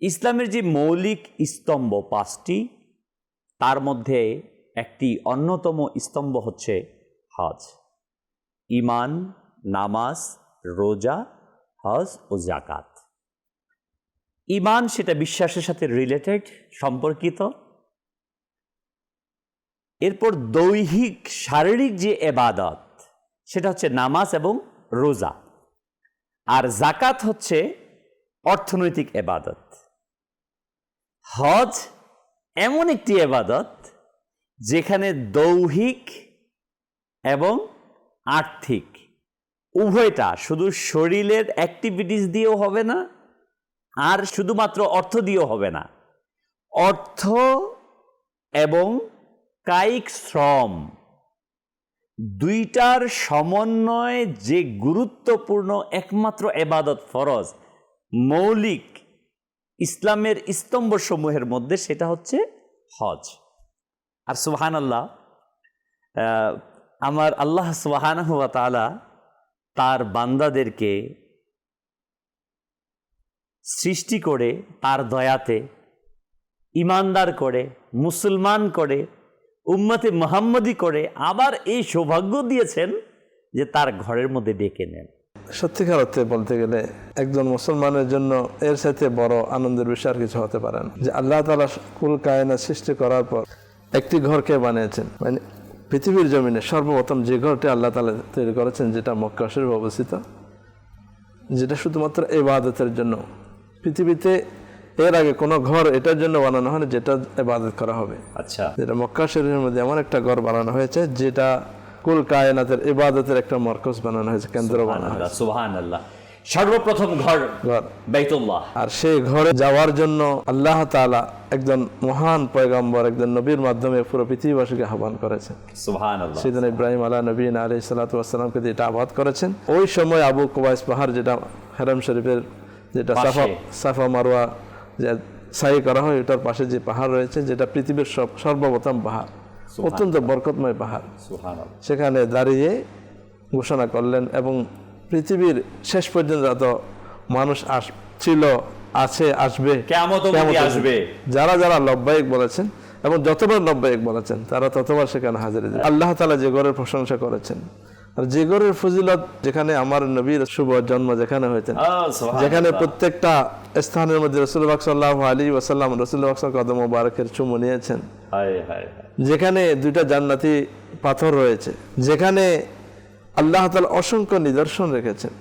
ইসলামের যে মৌলিক স্তম্ভ পাঁচটি, তার মধ্যে একটি অন্যতম স্তম্ভ হচ্ছে হজ। ইমান নামাজ, রোজা, হজ ও জাকাত ইমান সেটা বিশ্বাসের সাথে রিলেটেড সম্পর্কিত। এরপর দৈহিক, শারীরিক যে এবাদত, সেটা হচ্ছে নামাজ এবং রোজা। আর জাকাত হচ্ছে অর্থনৈতিক এবাদত। হজ এমন একটি এবাদত যেখানে দৌহিক এবং আর্থিক, উভয়টা শুধু শরীরের অ্যাক্টিভিটিস দিয়েও হবে না, আর শুধুমাত্র অর্থ দিয়েও হবে না। অর্থ এবং কায়িক শ্রম দুইটার সমন্বয় যে গুরুত্বপূর্ণ একমাত্র এবাদত ফরজ, মৌলিক ইসলামের স্তম্ভসমূহের মধ্যে সেটা হচ্ছে হজ। আর সুবাহান আল্লাহ আমার আল্লাহ সুবাহান তালা তার বান্দাদেরকে সৃষ্টি করে, তার দয়াতে ইমানদার করে, মুসলমান করে, উম্মতে মোহাম্মদি করে আবার এই সৌভাগ্য দিয়েছেন যে তার ঘরের মধ্যে ডেকে নেন। সত্যিকার অর্থে বলতে গেলে একজন মুসলমানের জন্য এর সাথে বড় আনন্দের বিষয় আর কিছু হতে পারে না। যে আল্লাহ তালা কুল কায়না সৃষ্টি করার পর একটি ঘরকে বানিয়েছেন। মানে পৃথিবীর জমিনে সর্বপ্রথম যে ঘরটি আল্লাহ তালা তৈরি করেছেন যেটা মক্কা শরীফ অবস্থিত যেটা শুধুমাত্র এবাদতের জন্য। পৃথিবীতে এর আগে কোনো ঘর এটার জন্য বানানো হয় না যেটা এবাদত করা হবে। আচ্ছা। যেটা মক্কা শরীফের মধ্যে এমন একটা ঘর বানানো হয়েছে যেটা কুল কায়নাতের ইবাদতের একটা মরকজ বানানো হয়েছে কেন্দ্র বানানো হয়েছে। সুবহান আল্লাহ সর্বপ্রথম ঘর বাইতুল্লাহ। আর সেই ঘরে যাওয়ার জন্য আল্লাহ তাআলা একজন মহান পয়গম্বর একজন নবীর মাধ্যমে পুরো পৃথিবীবাসীকে আহ্বান করেছেন। সেদিন ইব্রাহিম আলাহ নবীন আলী সালাতামকে যেটা আবাদ করেছেন ওই সময় আবু কুবাইস পাহাড় যেটা হেরাম শরীফের যেটা। সাফা সাফা মারোয়া যে সাই করা হয় ওটার পাশে যে পাহাড় রয়েছে যেটা পৃথিবীর সব সর্বপ্রথম পাহাড়। অত্যন্ত বরকতময় পাহাড়। সেখানে দাঁড়িয়ে ঘোষণা করলেন এবং পৃথিবীর শেষ পর্যন্ত যত মানুষ আস ছিল আছে আসবে। আসবে। যারা যারা লব্বায়ক বলেছেন এবং যতবার লব্বায়ক বলেছেন তারা ততবার সেখানে হাজির আল্লাহ তালা যে গড়ের প্রশংসা করেছেন। আর যে গড়ের ফজিলত যেখানে আমার নবীর শুভ জন্ম যেখানে হয়েছে। যেখানে প্রত্যেকটা স্থানের মধ্যে রসুলবাক সাল্লাহ আলী ওসাল্লাম রসুলবাক কদম মুবারকের চুমু নিয়েছেন। যেখানে দুইটা জান্নাতি পাথর রয়েছে। যেখানে আল্লাহ তাআলা অসংখ্য নিদর্শন রেখেছেন।